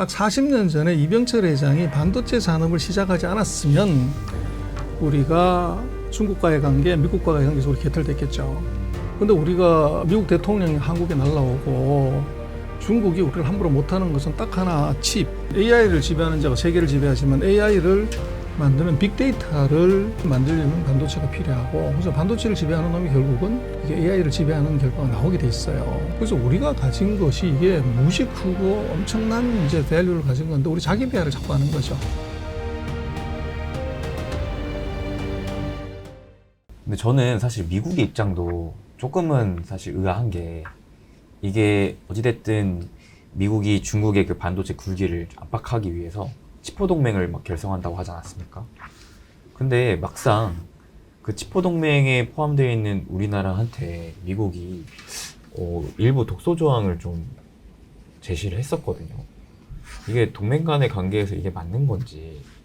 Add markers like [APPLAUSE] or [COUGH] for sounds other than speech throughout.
딱 40년 전에 이병철 회장이 반도체 산업을 시작하지 않았으면 우리가 중국과의 관계, 미국과의 관계에서 우리 개털됐겠죠. 근데 우리가 미국 대통령이 한국에 날라오고 중국이 우리를 함부로 못하는 것은 딱 하나 칩. AI를 지배하는 자가 세계를 지배하지만 AI를 만드는 빅데이터를 만들려면 반도체가 필요하고 그래서 반도체를 지배하는 놈이 결국은 이게 AI를 지배하는 결과가 나오게 돼 있어요. 그래서 우리가 가진 것이 이게 무시 크고 엄청난 이제 밸류를 가진 건데 우리 자기 비하를 자꾸 하는 거죠. 근데 저는 사실 미국의 입장도 조금은 사실 의아한 게 이게 어찌됐든 미국이 중국의 그 반도체 굴기를 압박하기 위해서 치포 동맹을 막 결성한다고 하지 않았습니까? 근데 막상 그 치포 동맹에 포함되어 있는 우리나라한테 미국이 어, 일부 독소 조항을 좀 제시를 했었거든요. 이게 동맹 간의 관계에서 이게 맞는 건지 좀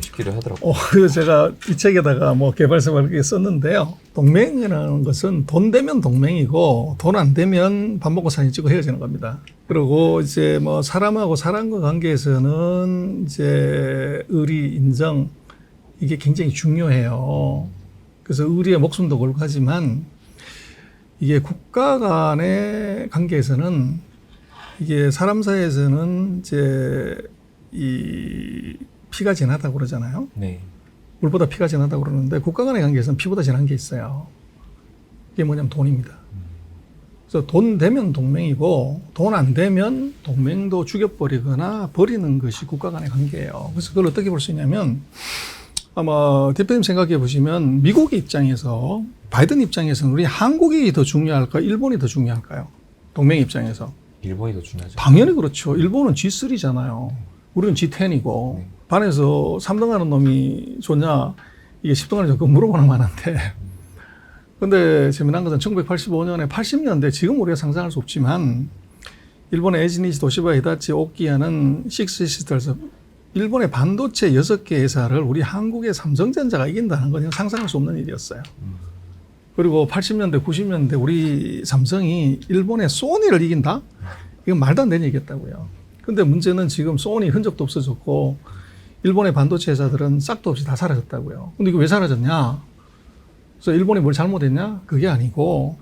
싶기도 하더라고요. 어, 그래서 제가 이 책에다가 뭐 개발사를 이렇게 썼는데요. 동맹이라는 것은 돈 되면 동맹이고 돈 안 되면 밥 먹고 사진 찍고 헤어지는 겁니다. 그리고 이제 뭐 사람하고 사람과 관계에서는 이제 의리, 인정 이게 굉장히 중요해요. 그래서 의리에 목숨도 걸고 하지만 이게 국가 간의 관계에서는 이게 사람 사이에서는 이제 이 피가 진하다고 그러잖아요. 네. 물보다 피가 진하다고 그러는데 국가 간의 관계에서는 피보다 진한 게 있어요. 이게 뭐냐면 돈입니다. 그래서 돈 되면 동맹이고 돈 안 되면 동맹도 죽여버리거나 버리는 것이 국가 간의 관계예요. 그래서 그걸 어떻게 볼 수 있냐면 아마 대표님 생각해 보시면 미국의 입장에서 바이든 입장에서는 우리 한국이 더 중요할까 일본이 더 중요할까요? 동맹 입장에서 일본이 더 중요하죠. 당연히 그렇죠. 일본은 G3잖아요. 우리는 G10이고 네. 반에서 3등 하는 놈이 좋냐 이게 10등 하는 좀 물어보는 만한데 근데 재미난 것은 1985년에 80년대 지금 우리가 상상할 수 없지만 일본의 에지니시 도시바 히다치 오키야는 식스 시스터에서 일본의 반도체 6개 회사를 우리 한국의 삼성전자가 이긴다는 건 상상할 수 없는 일이었어요. 그리고 80년대, 90년대 우리 삼성이 일본의 소니를 이긴다? 이건 말도 안 되는 얘기였다고요. 근데 문제는 지금 소니 흔적도 없어졌고 일본의 반도체 회사들은 싹도 없이 다 사라졌다고요. 근데 이거 왜 사라졌냐? 그래서 일본이 뭘 잘못했냐? 그게 아니고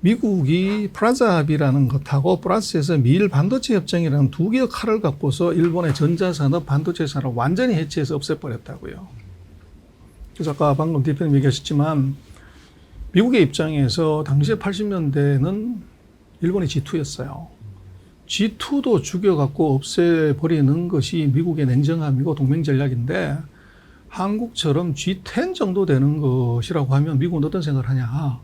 미국이 프라자합이라는 것하고 플러스에서 미일 반도체 협정이라는 두 개의 칼을 갖고서 일본의 전자산업 반도체 산업 완전히 해체해서 없애버렸다고요. 그래서 아까 방금 대표님 얘기하셨지만 미국의 입장에서 당시에 80년대는 일본이 G2였어요. G2도 죽여갖고 없애버리는 것이 미국의 냉정함이고 동맹 전략인데 한국처럼 G10 정도 되는 것이라고 하면 미국은 어떤 생각을 하냐.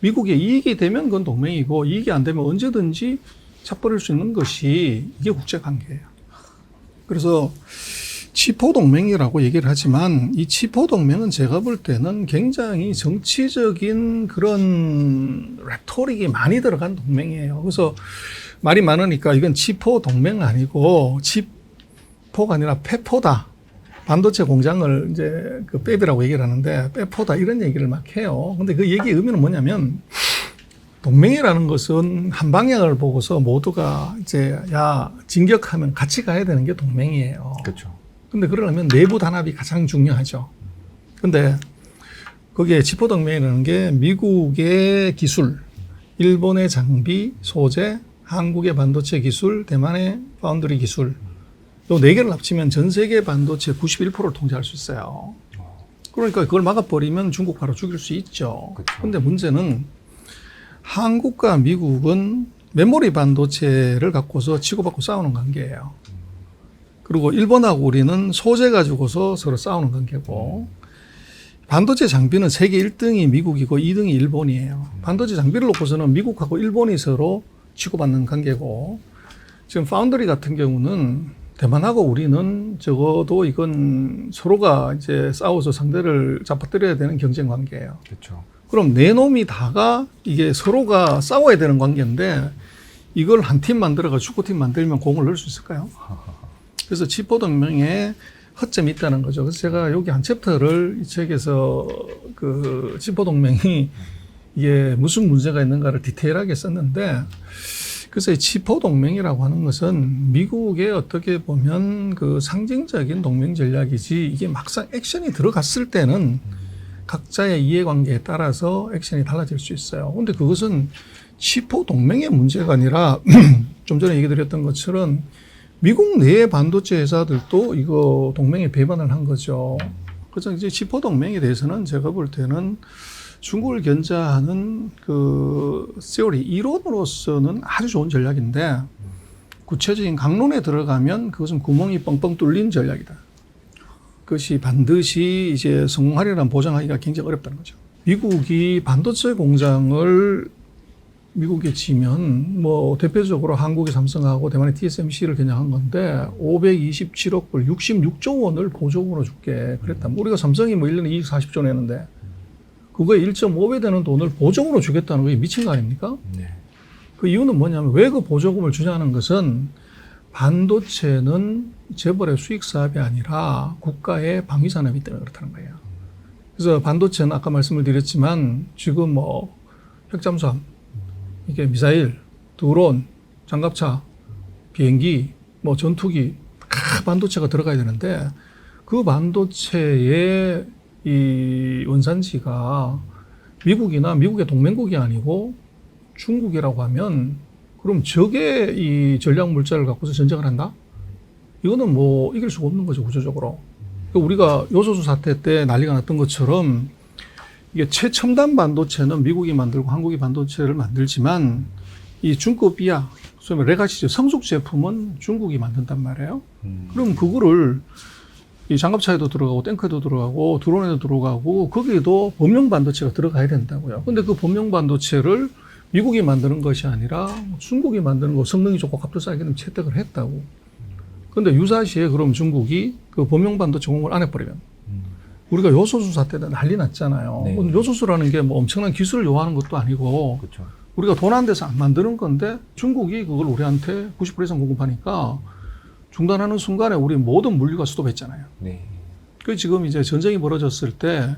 미국의 이익이 되면 그건 동맹이고 이익이 안 되면 언제든지 차버릴 수 있는 것이 이게 국제관계예요. 그래서 치포 동맹이라고 얘기를 하지만 이 치포 동맹은 제가 볼 때는 굉장히 정치적인 그런 레토릭이 많이 들어간 동맹이에요. 그래서 말이 많으니까 이건 치포 동맹 아니고 치포가 아니라 페포다. 반도체 공장을 이제 그 빼비라고 얘기를 하는데 빼포다 이런 얘기를 막 해요. 근데 그 얘기의 의미는 뭐냐면 동맹이라는 것은 한 방향을 보고서 모두가 이제 야 진격하면 같이 가야 되는 게 동맹이에요. 그렇죠. 근데 그러려면 내부 단합이 가장 중요하죠. 근데 거기에 지포 동맹이라는 게 미국의 기술, 일본의 장비, 소재, 한국의 반도체 기술, 대만의 파운드리 기술, 요네 개를 합치면 전 세계 반도체 91%를 통제할 수 있어요. 그러니까 그걸 막아버리면 중국 바로 죽일 수 있죠. 그쵸. 근데 문제는 한국과 미국은 메모리 반도체를 갖고서 치고받고 싸우는 관계예요. 그리고 일본하고 우리는 소재 가지고서 서로 싸우는 관계고 반도체 장비는 세계 1등이 미국이고 2등이 일본이에요. 반도체 장비를 놓고서는 미국하고 일본이 서로 치고받는 관계고 지금 파운드리 같은 경우는 대만하고 우리는 적어도 이건 서로가 이제 싸워서 상대를 잡아뜨려야 되는 경쟁 관계예요. 그렇죠. 그럼 네 놈이 다가 이게 서로가 싸워야 되는 관계인데 이걸 한 팀 만들어가 축구팀 만들면 공을 넣을 수 있을까요? [LAUGHS] 그래서 치포 동맹에 허점이 있다는 거죠. 그래서 제가 여기 한 챕터를 이 책에서 그 치포 동맹이 이게 무슨 문제가 있는가를 디테일하게 썼는데 그래서 이 치포 동맹이라고 하는 것은 미국의 어떻게 보면 그 상징적인 동맹 전략이지 이게 막상 액션이 들어갔을 때는 각자의 이해관계에 따라서 액션이 달라질 수 있어요. 근데 그것은 치포 동맹의 문제가 아니라 [CLEARS THROAT] 좀 전에 얘기 드렸던 것처럼 미국 내의 반도체 회사들도 이거 동맹에 배반을 한 거죠. 그래서 이제 치포 동맹에 대해서는 제가 볼 때는 중국을 견제하는 그 세월이 이론으로서는 아주 좋은 전략인데 구체적인 강론에 들어가면 그것은 구멍이 뻥뻥 뚫린 전략이다. 그것이 반드시 이제 성공하리라는 보장하기가 굉장히 어렵다는 거죠. 미국이 반도체 공장을 미국에 지면 뭐 대표적으로 한국의 삼성하고 대만의 TSMC를 겨냥한 건데 527억 불 66조 원을 보조금으로 줄게 그랬다. 우리가 삼성이 뭐 1년에 이익 40조 내는데 그거에 1.5배 되는 돈을 보조금으로 주겠다는 게 미친 거 아닙니까? 네. 그 이유는 뭐냐면 왜 그 보조금을 주냐는 것은 반도체는 재벌의 수익 사업이 아니라 국가의 방위 산업이기 때문에 그렇다는 거예요. 그래서 반도체는 아까 말씀을 드렸지만 지금 뭐 핵잠수함, 이게 미사일, 드론, 장갑차, 비행기, 뭐 전투기 다 반도체가 들어가야 되는데 그 반도체의 이 원산지가 미국이나 미국의 동맹국이 아니고 중국이라고 하면 그럼 저게 이 전략 물자를 갖고서 전쟁을 한다? 이거는 뭐 이길 수가 없는 거죠 구조적으로. 그러니까 우리가 요소수 사태 때 난리가 났던 것처럼 이게 최첨단 반도체는 미국이 만들고 한국이 반도체를 만들지만 이 중급 이하 소위 말해 레가시 성숙 제품은 중국이 만든단 말이에요. 음. 그럼 그거를 이 장갑차에도 들어가고 탱크에도 들어가고 드론에도 들어가고 거기에도 범용 반도체가 들어가야 된다고요. 근데 그 범용 반도체를 미국이 만드는 것이 아니라 중국이 만드는 거 성능이 좋고 값도 싸게 채택을 했다고. 근데 유사시에 그럼 중국이 그 범용 반도체 공급을 안 해버리면 음. 우리가 요소수 사태 때 난리 났잖아요. 네. 요소수라는 게 뭐 엄청난 기술을 요하는 것도 아니고 그렇죠. 우리가 돈 안 돼서 안 만드는 건데 중국이 그걸 우리한테 90% 이상 공급하니까 중단하는 순간에 우리 모든 물류가 스톱했잖아요. 네. 그 지금 이제 전쟁이 벌어졌을 때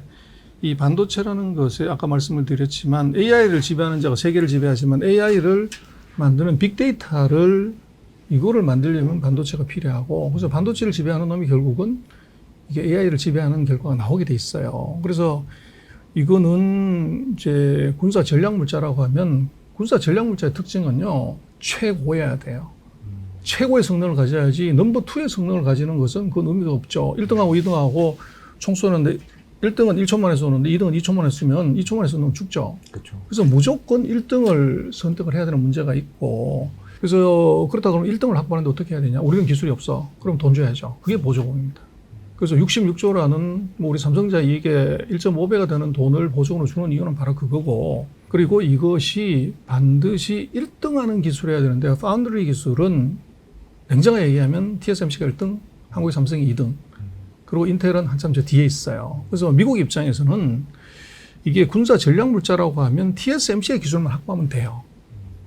이 반도체라는 것에 아까 말씀을 드렸지만 AI를 지배하는 자가 세계를 지배하지만 AI를 만드는 빅데이터를 이거를 만들려면 반도체가 필요하고 그래서 반도체를 지배하는 놈이 결국은 이게 AI를 지배하는 결과가 나오게 돼 있어요. 그래서 이거는 이제 군사 전략 물자라고 하면 군사 전략 물자의 특징은요 최고여야 돼요. 최고의 성능을 가져야지 넘버 투의 성능을 가지는 것은 그건 의미가 없죠. 1등하고 2등하고 총 쏘는데 1등은 1초 만에 쏘는데 2등은 2초 만에 쏘면 2초 만에 쏘면 죽죠. 그렇죠. 그래서 무조건 1등을 선택을 해야 되는 문제가 있고 그래서 그렇다 그러면 1등을 확보하는데 어떻게 해야 되냐? 우리는 기술이 없어. 그럼 돈 줘야죠. 그게 보조금입니다. 그래서 66조라는 뭐 우리 삼성자 이익의 1.5배가 되는 돈을 보조금으로 주는 이유는 바로 그거고 그리고 이것이 반드시 1등하는 기술이어야 되는데 파운드리 기술은 냉정하게 얘기하면 TSMC가 1등, 한국의 삼성이 2등, 그리고 인텔은 한참 저 뒤에 있어요. 그래서 미국 입장에서는 이게 군사 전략 물자라고 하면 TSMC의 기술만 확보하면 돼요.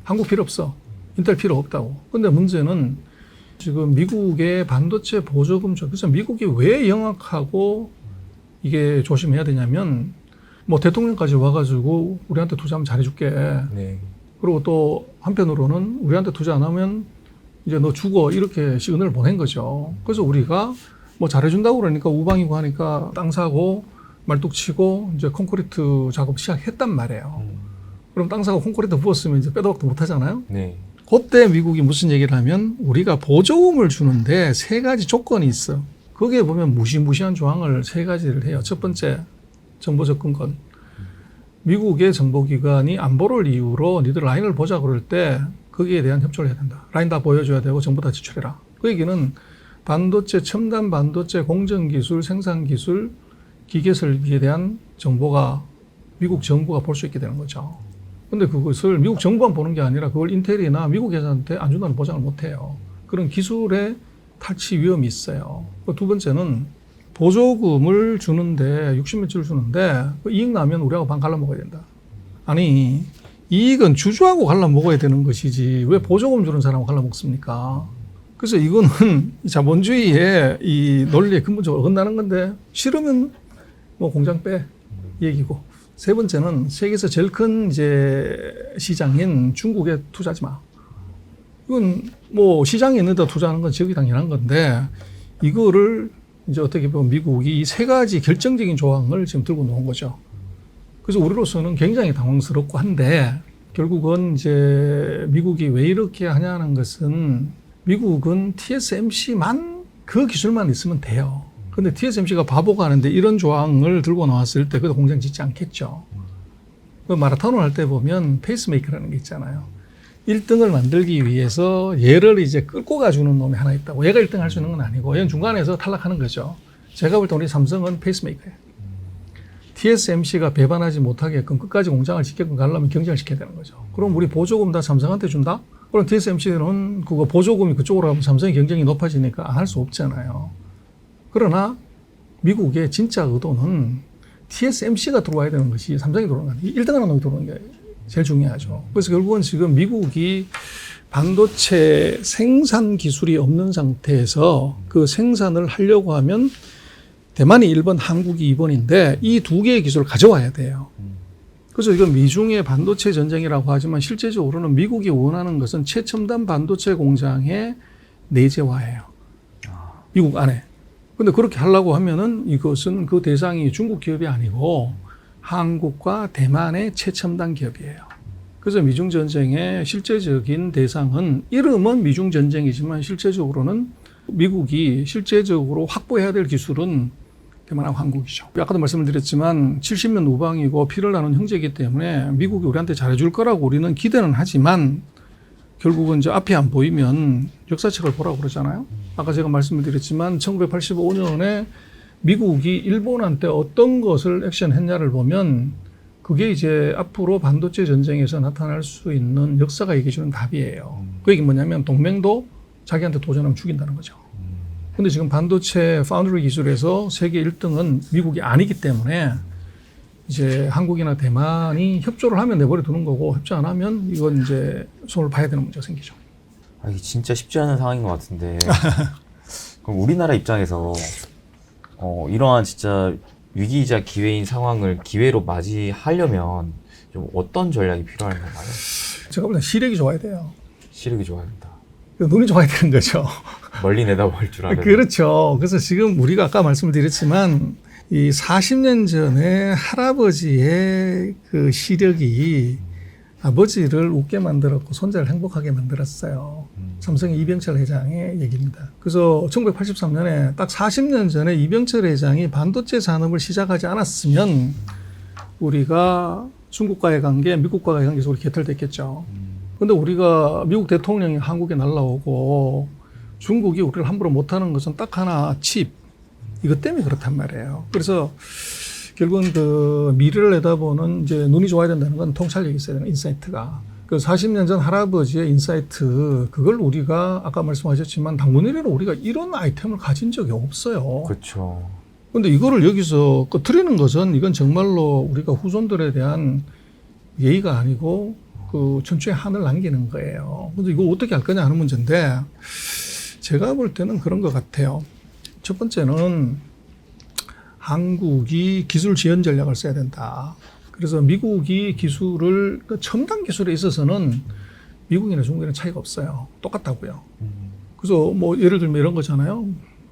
한국 필요 없어. 인텔 필요 없다고. 근데 문제는 지금 미국의 반도체 보조금 쪽, 그래서 미국이 왜 영악하고 이게 조심해야 되냐면 뭐 대통령까지 와가지고 우리한테 투자하면 잘해줄게. 네. 그리고 또 한편으로는 우리한테 투자 안 하면 이제 너 죽어 이렇게 시그널을 보낸 거죠. 그래서 우리가 뭐 잘해준다고 그러니까 우방이고 하니까 땅 사고 말뚝 치고 이제 콘크리트 작업 시작했단 말이에요. 음. 그럼 땅 사고 콘크리트 부었으면 이제 빼도 박도 못 하잖아요. 네. 그때 미국이 무슨 얘기를 하면 우리가 보조금을 주는데 세 가지 조건이 있어. 거기에 보면 무시무시한 조항을 세 가지를 해요. 첫 번째, 정보 접근권. 미국의 정보기관이 안보를 이유로 니들 라인을 보자 그럴 때 거기에 대한 협조를 해야 된다. 라인 다 보여줘야 되고 정보 다 제출해라. 그 얘기는 반도체, 첨단 반도체 공정기술, 생산기술, 기계 설비에 대한 정보가 미국 정부가 볼 수 있게 되는 거죠. 근데 그것을 미국 정부만 보는 게 아니라 그걸 인텔이나 미국 회사한테 안 준다는 보장을 못 해요. 그런 기술의 탈취 위험이 있어요. 그두 번째는 보조금을 주는데 60몇 주를 주는데 그 이익 나면 우리하고 반 갈라 먹어야 된다. 아니 이익은 주주하고 갈라 먹어야 되는 것이지 왜 보조금 주는 사람하고 갈라 먹습니까? 그래서 이거는 [LAUGHS] 이 자본주의의 이 논리에 근본적으로 어긋나는 건데 싫으면 뭐 공장 빼 얘기고 세 번째는 세계에서 제일 큰 이제 시장인 중국에 투자하지 마. 이건 뭐 시장에 있는데 투자하는 건 지역이 당연한 건데 이거를 이제 어떻게 보면 미국이 이 세 가지 결정적인 조항을 지금 들고 놓은 거죠. 그래서 우리로서는 굉장히 당황스럽고 한데 결국은 이제 미국이 왜 이렇게 하냐는 것은 미국은 TSMC만 그 기술만 있으면 돼요. 근데 TSMC가 바보가 하는데 이런 조항을 들고 나왔을 때 그도 공장 짓지 않겠죠. 그 마라톤을 할 때 보면 페이스메이커라는 게 있잖아요. 1등을 만들기 위해서 얘를 이제 끌고 가주는 놈이 하나 있다고. 얘가 1등 할 수 있는 건 아니고 얘는 중간에서 탈락하는 거죠. 제가 볼 때 우리 삼성은 페이스메이커예요. TSMC가 배반하지 못하게끔 끝까지 공장을 지게끔 가려면 경쟁을 시켜야 되는 거죠. 그럼 우리 보조금 다 삼성한테 준다? 그럼 TSMC는 그거 보조금이 그쪽으로 가면 삼성의 경쟁이 높아지니까 안 할 수 없잖아요. 그러나 미국의 진짜 의도는 TSMC가 들어와야 되는 것이 삼성이 들어오는 거 아니에요. 1등하는 놈이 들어오는 게 제일 중요하죠. 그래서 결국은 지금 미국이 반도체 생산 기술이 없는 상태에서 그 생산을 하려고 하면 대만이 1번, 한국이 2번인데 이 두 개의 기술을 가져와야 돼요. 그래서 이건 미중의 반도체 전쟁이라고 하지만 실제적으로는 미국이 원하는 것은 최첨단 반도체 공장의 내재화예요. 미국 안에. 근데 그렇게 하려고 하면은 이것은 그 대상이 중국 기업이 아니고 한국과 대만의 최첨단 기업이에요. 그래서 미중 전쟁의 실제적인 대상은 이름은 미중 전쟁이지만 실제적으로는 미국이 실제적으로 확보해야 될 기술은 대만하고 한국이죠. 아까도 말씀을 드렸지만 70년 우방이고 피를 나눈 형제이기 때문에 미국이 우리한테 잘해줄 거라고 우리는 기대는 하지만 결국은 이제 앞이 안 보이면 역사책을 보라고 그러잖아요. 아까 제가 말씀을 드렸지만 1985년에 미국이 일본한테 어떤 것을 액션했냐를 보면 그게 이제 앞으로 반도체 전쟁에서 나타날 수 있는 역사가 얘기해주는 답이에요. 그 얘기 뭐냐면 동맹도 자기한테 도전하면 죽인다는 거죠. 근데 지금 반도체 파운드리 기술에서 세계 1등은 미국이 아니기 때문에 이제 한국이나 대만이 협조를 하면 내버려 두는 거고 협조 안 하면 이건 이제 손을 봐야 되는 문제가 생기죠. 아, 이게 진짜 쉽지 않은 상황인 것 같은데. [LAUGHS] 그럼 우리나라 입장에서 어, 이러한 진짜 위기이자 기회인 상황을 기회로 맞이하려면 좀 어떤 전략이 필요한 건가요? 제가 볼때 시력이 좋아야 돼요. 시력이 좋아야 된다. 눈이 좋아야 되는 거죠. [LAUGHS] 멀리 내다볼 줄 아는. 그렇죠. 그래서 지금 우리가 아까 말씀을 드렸지만 이 40년 전에 할아버지의 그 시력이 아버지를 웃게 만들었고 손자를 행복하게 만들었어요. 삼성의 이병철 회장의 얘기입니다. 그래서 1983년에 딱 40년 전에 이병철 회장이 반도체 산업을 시작하지 않았으면 우리가 중국과의 관계, 미국과의 관계에서 우리 개털됐겠죠. 근데 우리가 미국 대통령이 한국에 날라오고 중국이 우리를 함부로 못하는 것은 딱 하나 칩 이것 때문에 그렇단 말이에요. 그래서 결국은 그 미래를 내다보는 이제 눈이 좋아야 된다는 건 통찰력이 있어야 되는 인사이트가. 그 40년 전 할아버지의 인사이트 그걸 우리가 아까 말씀하셨지만 당군 이래로 우리가 이런 아이템을 가진 적이 없어요. 그렇죠. 근데 이거를 여기서 꺼트리는 것은 이건 정말로 우리가 후손들에 대한 예의가 아니고 그 전초에 한을 남기는 거예요. 근데 이거 어떻게 할 거냐 하는 문제인데 제가 볼 때는 그런 것 같아요. 첫 번째는 한국이 기술 지원 전략을 써야 된다. 그래서 미국이 기술을 그 첨단 기술에 있어서는 미국이나 중국이랑 차이가 없어요. 똑같다고요. 그래서 뭐 예를 들면 이런 거잖아요.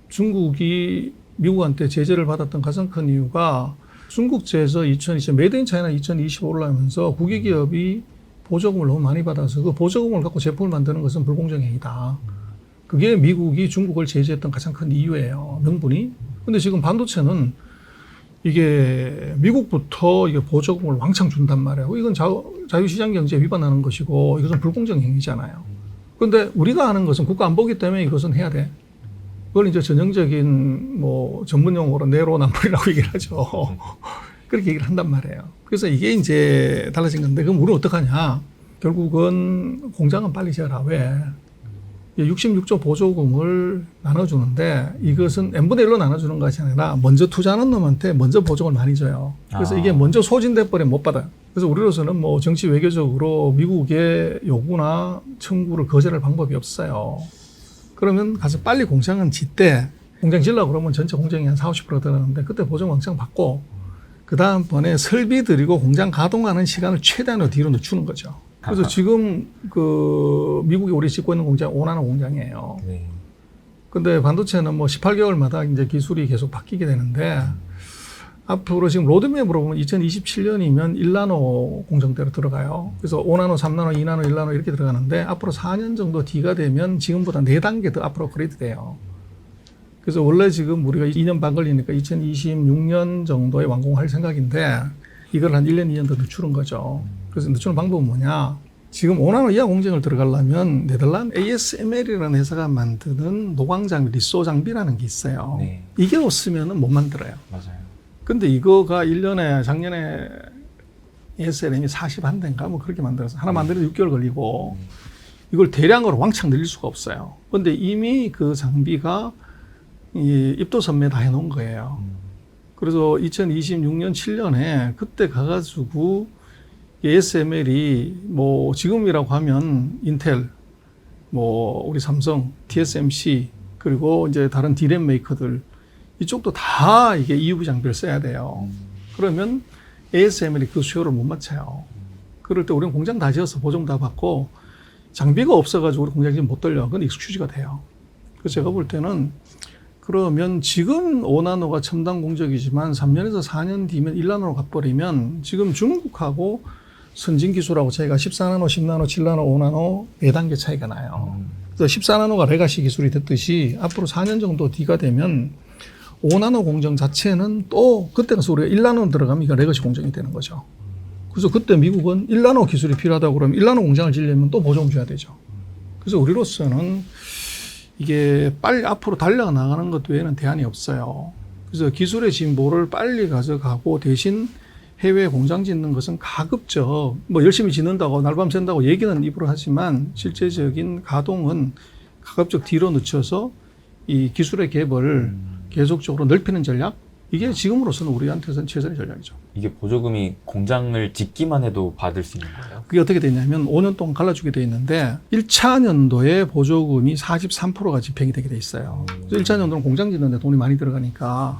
중국이 미국한테 제재를 받았던 가장 큰 이유가 중국제에서 2020 메이드 인 차이나 2020 올라오면서 국외 기업이 보조금을 너무 많이 받아서 그 보조금을 갖고 제품을 만드는 것은 불공정 행위다. 그게 미국이 중국을 제재했던 가장 큰 이유예요. 명분이. 근데 지금 반도체는 이게 미국부터 이게 보조금을 왕창 준단 말이에요. 이건 자, 자유시장 경제 위반하는 것이고 이것은 불공정 행위잖아요. 근데 우리가 하는 것은 국가 안보기 때문에 이것은 해야 돼. 그걸 이제 전형적인 뭐 전문 용어로 내로남불이라고 [LAUGHS] 얘기를 하죠. 그렇게 얘기를 한단 말이에요. 그래서 이게 이제 달라진 건데 그럼 우리는 어떡하냐? 결국은 공장은 빨리 지어라. 왜? 66조 보조금을 나눠주는데 이것은 n분의 1로 나눠주는 것이 아니라 먼저 투자하는 놈한테 먼저 보조금을 많이 줘요. 그래서 아. 이게 먼저 소진돼 버리면 못 받아요. 그래서 우리로서는 뭐 정치 외교적으로 미국의 요구나 청구를 거절할 방법이 없어요. 그러면 가서 빨리 공장은 짓되 공장 질라 그러면 전체 공장이 한 4, 50% 들어가는데 그때 보조금 왕창 받고 그 다음번에 설비 들이고 공장 가동하는 시간을 최대한으로 뒤로 늦추는 거죠. 그래서 지금 그 미국이 우리 짓고 있는 공장 오나노 공장이에요. 네. 근데 반도체는 뭐 18개월마다 이제 기술이 계속 바뀌게 되는데 앞으로 지금 로드맵으로 보면 2027년이면 1나노 공정대로 들어가요. 그래서 5나노, 3나노, 2나노, 1나노 이렇게 들어가는데 앞으로 4년 정도 뒤가 되면 지금보다 4단계 더 앞으로 업그레이드 돼요. 그래서 원래 지금 우리가 2년 반 걸리니까 2026년 정도에 완공할 생각인데 이걸 한 1년, 2년 더 늦추는 거죠. 그래서 늦추는 방법은 뭐냐? 지금 5나노 이하 공정을 들어가려면 네덜란드 ASML이라는 회사가 만드는 노광 장비, 리소 장비라는 게 있어요. 네. 이게 없으면 못 만들어요. 맞아요. 근데 이거가 1년에 작년에 ASLM이 40한 대인가 뭐 그렇게 만들어서 하나 만드는데 6개월 걸리고 이걸 대량으로 왕창 늘릴 수가 없어요. 근데 이미 그 장비가 이 입도 선매 다 해놓은 거예요. 그래서 2026년 7년에 그때 가가지고 ASML이 뭐 지금이라고 하면 인텔, 뭐 우리 삼성, TSMC 그리고 이제 다른 디램 메이커들 이쪽도 다 이게 EUV 장비를 써야 돼요. 그러면 ASML이 그 수요를 못 맞춰요. 그럴 때 우리는 공장 다 지어서 보증 다 받고 장비가 없어가지고 우리 공장 지금 못 돌려. 그건 익스큐즈가 돼요. 그래서 제가 볼 때는 그러면 지금 5나노가 첨단 공정이지만 3년에서 4년 뒤면 1나노로 가버리면 지금 중국하고 선진 기술하고 차이가 14나노, 10나노, 7나노, 5나노 4단계 차이가 나요. 그래서 14나노가 레가시 기술이 됐듯이 앞으로 4년 정도 뒤가 되면 5나노 공정 자체는 또 그때 가서 우리가 1나노 들어가면 이거 레거시 공정이 되는 거죠. 그래서 그때 미국은 1나노 기술이 필요하다고 그러면 1나노 공장을 지려면 또 보정 줘야 되죠. 그래서 우리로서는 이게 빨리 앞으로 달려 나가는 것 외에는 대안이 없어요. 그래서 기술의 진보를 빨리 가져가고 대신 해외 공장 짓는 것은 가급적 뭐 열심히 짓는다고 날밤 샌다고 얘기는 입으로 하지만 실제적인 가동은 가급적 뒤로 늦춰서 이 기술의 갭을 계속적으로 넓히는 전략 이게 지금으로서는 우리한테서는 최선의 전략이죠. 이게 보조금이 공장을 짓기만 해도 받을 수 있는 거예요? 그게 어떻게 되냐면 5년 동안 갈라주게 돼 있는데 1차 연도에 보조금이 43%가 집행이 되게 돼 있어요. 그래서 1차 연도는 공장 짓는데 돈이 많이 들어가니까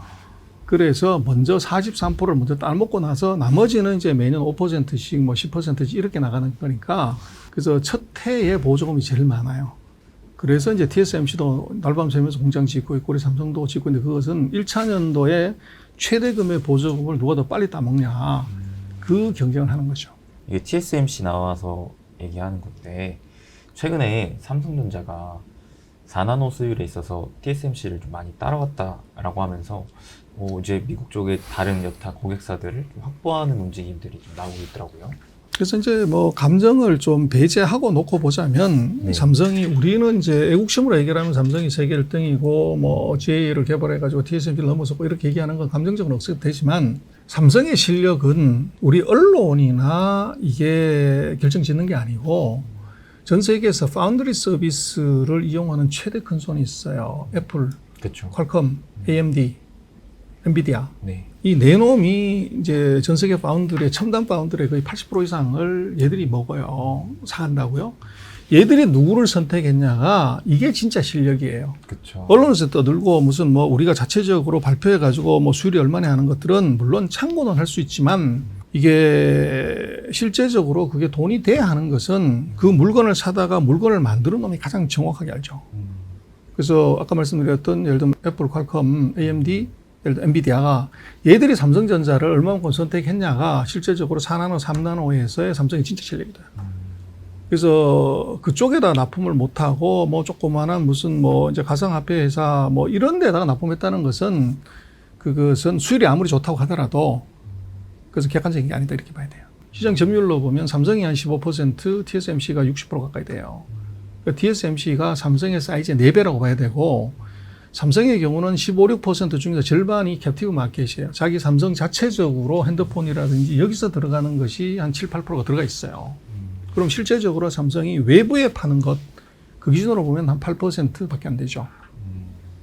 그래서 먼저 43%를 먼저 따먹고 나서 나머지는 이제 매년 5%씩 뭐 10%씩 이렇게 나가는 거니까 그래서 첫 해에 보조금이 제일 많아요. 그래서 이제 TSMC도 날밤 새면서 공장 짓고 있고 우리 삼성도 짓고 있는데 그것은 1차 연도에 최대금의 보조금을 누가 더 빨리 따먹냐 그 경쟁을 하는 거죠. 이게 TSMC 나와서 얘기하는 건데 최근에 삼성전자가 4나노 수율에 있어서 TSMC를 좀 많이 따라왔다라고 하면서 뭐 이제 미국 쪽의 다른 여타 고객사들을 좀 확보하는 움직임들이 좀 나오고 있더라고요. 그래서 이제 뭐 감정을 좀 배제하고 놓고 보자면 네. 삼성이 우리는 이제 애국심으로 얘기하면 삼성이 세계 1등이고 뭐 GA를 개발해가지고 TSMC를 넘어섰고 이렇게 얘기하는 건 감정적으로 없어도 되지만 삼성의 실력은 우리 언론이나 이게 결정짓는 게 아니고 전 세계에서 파운드리 서비스를 이용하는 최대 큰 손이 있어요. 애플, 그렇죠. 퀄컴, AMD, 엔비디아. 네. 이 네놈이 이제 전 세계 파운드의 첨단 파운드의 거의 80% 이상을 얘들이 먹어요. 사간다고요. 얘들이 누구를 선택했냐가 이게 진짜 실력이에요. 그렇죠. 언론에서 떠들고 무슨 뭐 우리가 자체적으로 발표해 가지고 뭐 수율이 얼마나 하는 것들은 물론 참고는 할 수 있지만 이게 실제적으로 그게 돈이 돼야 하는 것은 그 물건을 사다가 물건을 만드는 놈이 가장 정확하게 알죠. 음. 그래서 아까 말씀드렸던 예를 들면 애플, 퀄컴, AMD, 예를 들어 엔비디아가 얘들이 삼성전자를 얼마만큼 선택했냐가 실제적으로 4나노, 3나노에서의 삼성이 진짜 실력이다. 그래서 그쪽에다 납품을 못하고 뭐 조그마한 무슨 뭐 이제 가상화폐 회사 뭐 이런 데다가 납품했다는 것은 그것은 수율이 아무리 좋다고 하더라도 그래서 객관적인 게 아니다 이렇게 봐야 돼요. 시장 점유율로 보면 삼성이 한 15%, TSMC가 60% 가까이 돼요. 그러니까 TSMC가 삼성의 사이즈의 4배라고 봐야 되고 삼성의 경우는 15, 6% 중에서 절반이 캡티브 마켓이에요. 자기 삼성 자체적으로 핸드폰이라든지 여기서 들어가는 것이 한 7, 8%가 들어가 있어요. 그럼 실제적으로 삼성이 외부에 파는 것, 그 기준으로 보면 한 8%밖에 안 되죠.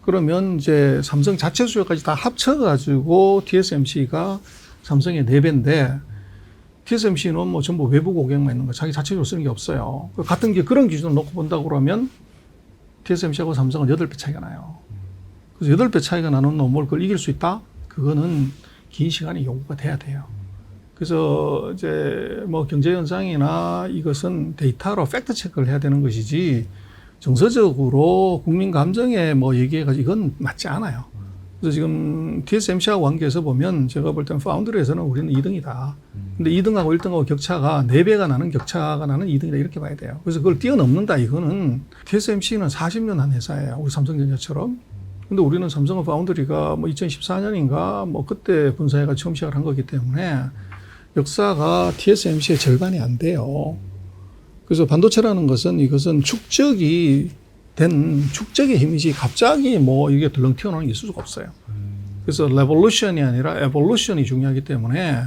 그러면 이제 삼성 자체 수요까지 다 합쳐가지고 TSMC가 삼성의 4배인데 TSMC는 뭐 전부 외부 고객만 있는 거 자기 자체적으로 쓰는 게 없어요. 그 같은 게 그런 기준을 놓고 본다고 그러면 TSMC하고 삼성은 8배 차이가 나요. 그래서 8배 차이가 나는 놈을 그걸 이길 수 있다? 그거는 긴 시간이 요구가 돼야 돼요. 그래서 이제 뭐 경제 현상이나 이것은 데이터로 팩트 체크를 해야 되는 것이지 정서적으로 국민 감정에 뭐 얘기해가지고 이건 맞지 않아요. 그래서 지금 TSMC하고 관계에서 보면 제가 볼 때는 파운드리에서는 우리는 2등이다. 근데 2등하고 1등하고 격차가 4배가 나는 격차가 나는 2등이다 이렇게 봐야 돼요. 그래서 그걸 뛰어넘는다 이거는 TSMC는 40년 한 회사예요. 우리 삼성전자처럼. 근데 우리는 삼성은 파운드리가 뭐 2014년인가 뭐 그때 분사회가 처음 시작을 한 거기 때문에 역사가 TSMC의 절반이 안 돼요. 그래서 반도체라는 것은 이것은 축적이 된 축적의 힘이지 갑자기 뭐 이게 덜렁 튀어나오는 게 있을 수가 없어요. 그래서 레볼루션이 아니라 에볼루션이 중요하기 때문에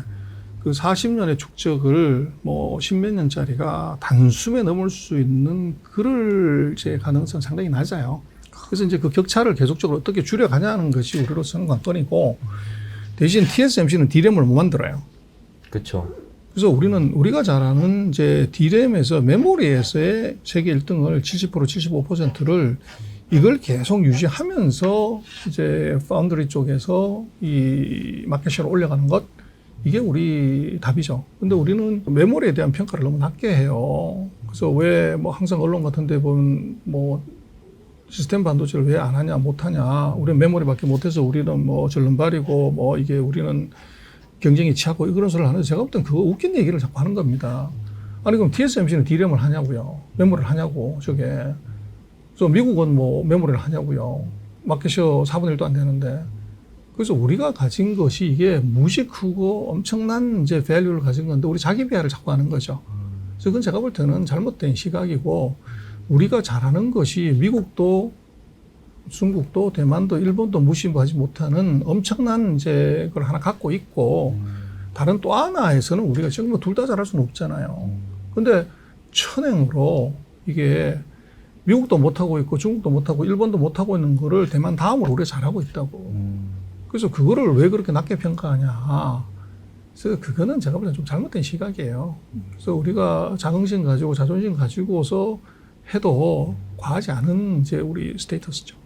그 40년의 축적을 뭐 십몇 년짜리가 단숨에 넘을 수 있는 그럴 제 가능성 상당히 낮아요. 그래서 이제 그 격차를 계속적으로 어떻게 줄여가냐는 것이 우리로서는 관건이고 대신 TSMC는 D램을 못 만들어요. 그렇죠. 그래서 우리는 우리가 잘 아는 이제 D램에서 메모리에서의 세계 1등을 70% 75%를 이걸 계속 유지하면서 이제 파운드리 쪽에서 이 마켓시를 올려가는 것 이게 우리 답이죠. 근데 우리는 메모리에 대한 평가를 너무 낮게 해요. 그래서 왜 뭐 항상 언론 같은 데 보면 뭐 시스템 반도체를 왜 안 하냐 못 하냐 우리는 메모리밖에 못해서 우리는 뭐 절름발이고 뭐 이게 우리는 경쟁이 취하고 그런 소리를 하는데 제가 볼 땐 그거 웃긴 얘기를 자꾸 하는 겁니다. 아니 그럼 TSMC는 D램을 하냐고요. 메모리를 하냐고 저게. 그래서 미국은 뭐 메모리를 하냐고요. 마켓셔 4분의 1도 안 되는데. 그래서 우리가 가진 것이 이게 무시 크고 엄청난 이제 밸류를 가진 건데 우리 자기 비하를 자꾸 하는 거죠. 그래서 그건 제가 볼 때는 잘못된 시각이고 우리가 잘하는 것이 미국도 중국도 대만도 일본도 무시하지 못하는 엄청난 이제 그걸 하나 갖고 있고 다른 또 하나에서는 우리가 지금 뭐 둘 다 잘할 수는 없잖아요. 근데 천행으로 이게 미국도 못하고 있고 중국도 못하고 일본도 못하고 있는 거를 대만 다음으로 우리가 잘하고 있다고. 그래서 그거를 왜 그렇게 낮게 평가하냐. 그래서 그거는 제가 볼 때 좀 잘못된 시각이에요. 그래서 우리가 자긍심 가지고 자존심 가지고서 해도 과하지 않은 이제 우리 스테이터스죠.